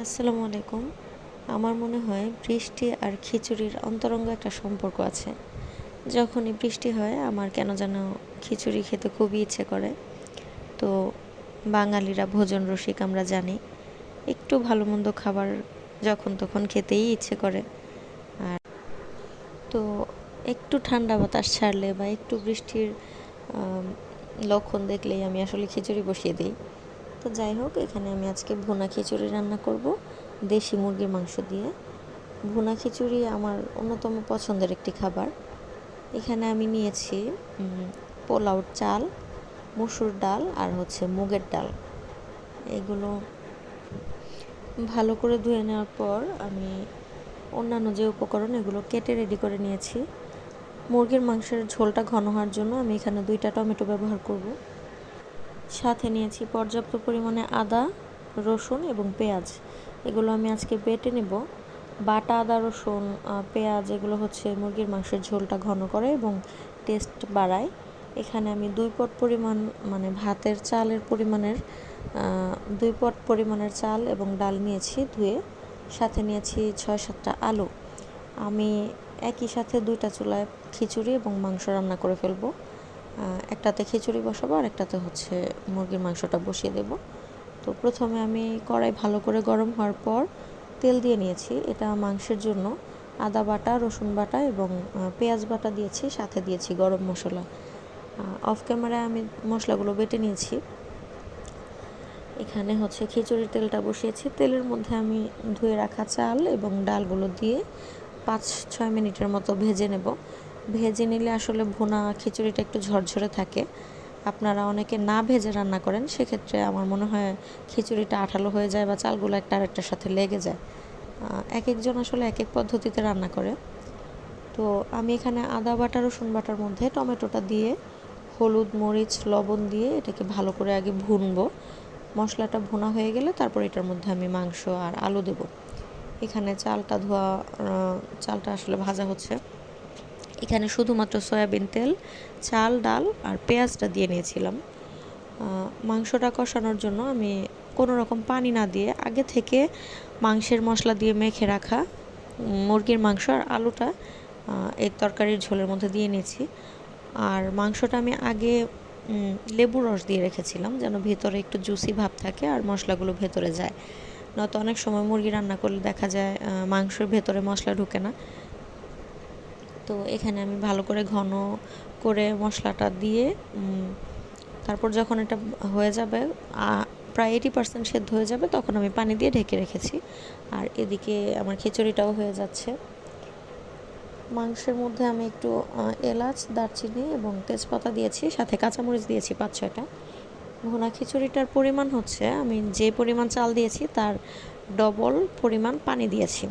আসসালামু আলাইকুম। আমার মনে হয় বৃষ্টি আর খিচুড়ির অন্তরঙ্গ একটা সম্পর্ক আছে। যখনই বৃষ্টি হয়, আমার কেন যেন খিচুড়ি খেতে খুবই ইচ্ছে করে। তো বাঙালিরা ভোজন রসিক আমরা জানি। একটু ভালো মন্দ খাবার যখন তখন খেতেই ইচ্ছে করে। আর তো একটু ঠান্ডা বাতাস ছাড়লে বা একটু বৃষ্টির লক্ষণ দেখলেই আমি আসলে খিচুড়ি বসিয়ে দিই। তো যাই হোক এখানে আমি আজকে ভুনা খিচুড়ি রান্না করব দেশি মুরগির মাংস দিয়ে। ভুনা খিচুড়ি আমার অন্যতম পছন্দের একটি খাবার। এখানে আমি নিয়েছি উম, পোলাও চাল মসুর ডাল আর হচ্ছে মুগের ডাল। এগুলো ভালো করে ধুয়ে নেওয়ার পর আমি অন্যান্য যে উপকরণ এগুলো কেটে রেডি করে নিয়েছি। মুরগির মাংসের ঝোলটা ঘন হওয়ার জন্য আমি এখানে দুইটা টমেটো ব্যবহার করব। সাথে নিয়েছি পর্যাপ্ত পরিমাণে আদা, রসুন এবং পেঁয়াজ। এগুলো আমি আজকে বেটে নেব। বাটা আদা, রসুন পেঁয়াজ এগুলো হচ্ছে মুরগির মাংসের ঝোলটা ঘন করে এবং টেস্ট বাড়ায়। এখানে আমি দুই পট পরিমাণ মানে ভাতের চালের পরিমাণের দুই পট পরিমাণের চাল এবং ডাল নিয়েছি ধুয়ে। সাথে নিয়েছি ছয় সাতটা আলু। আমি একই সাথে দুইটা চুলায় খিচুড়ি এবং মাংস রান্না করে ফেলব। একটাতে খিচুড়ি বসাবো আর একটাতে হচ্ছে মুরগির মাংসটা বসিয়ে দেব। তো প্রথমে আমি কড়াই ভালো করে গরম হওয়ার পর তেল দিয়ে নিয়েছি। এটা মাংসের জন্য আদা বাটা, রসুন বাটা এবং পেঁয়াজ বাটা দিয়েছি, সাথে দিয়েছি গরম মশলা। অফ ক্যামেরায় আমি মশলাগুলো বেটে নিয়েছি। এখানে হচ্ছে খিচুড়ির তেলটা বসিয়েছি। তেলের মধ্যে আমি ধুয়ে রাখা চাল এবং ডালগুলো দিয়ে পাঁচ ছয় মিনিটের মতো ভেজে নেব। ভেজে নিলে আসলে ভুনা খিচুড়িটা একটু ঝরঝরে থাকে। আপনারা অনেকে না ভেজে রান্না করেন, সেক্ষেত্রে আমার মনে হয় খিচুড়িটা আঠালো হয়ে যায় বা চালগুলো একটা আরেকটার সাথে লেগে যায়। এক একজন আসলে এক এক পদ্ধতিতে রান্না করে। তো আমি এখানে আদা বাটা, রসুন বাটার মধ্যে টমেটোটা দিয়ে, হলুদ, মরিচ, লবণ দিয়ে এটাকে ভালো করে আগে ভুনবো। মশলাটা ভুনা হয়ে গেলে তারপর এটার মধ্যে আমি মাংস আর আলু দেব। এখানে চালটা ধোয়া চালটা আসলে ভাজা হচ্ছে। এখানে শুধুমাত্র সয়াবিন তেল, চাল, ডাল আর পেঁয়াজটা দিয়ে নিয়েছিলাম। মাংসটা কষানোর জন্য আমি কোনো রকম পানি না দিয়ে আগে থেকে মাংসের মশলা দিয়ে মেখে রাখা মুরগির মাংস আর আলুটা এই তরকারির ঝোলের মধ্যে দিয়ে নিয়েছি। আর মাংসটা আমি আগে লেবুর রস দিয়ে রেখেছিলাম যেন ভেতরে একটু জুসি ভাব থাকে আর মশলাগুলো ভেতরে যায়। নয়তো অনেক সময় মুরগি রান্না করলে দেখা যায় মাংসের ভেতরে মশলা ঢুকে না। তো এখানে আমি ভালো করে ঘন করে মশলাটা দিয়ে তারপর যখন এটা হয়ে যাবে প্রায় এইটি পার্সেন্ট সেদ্ধ হয়ে যাবে, তখন আমি পানি দিয়ে ঢেকে রেখেছি। আর এদিকে আমার খিচুড়িটাও হয়ে যাচ্ছে। মাংসের মধ্যে আমি একটু এলাচ, দারচিনি এবং তেজপাতা দিয়েছি, সাথে কাঁচামরিচ দিয়েছি পাঁচ ছয়টা। ভুনা খিচুড়িটার পরিমাণ হচ্ছে, আমি যে পরিমাণ চাল দিয়েছি, তার ডবল পরিমাণ পানি দিয়েছি।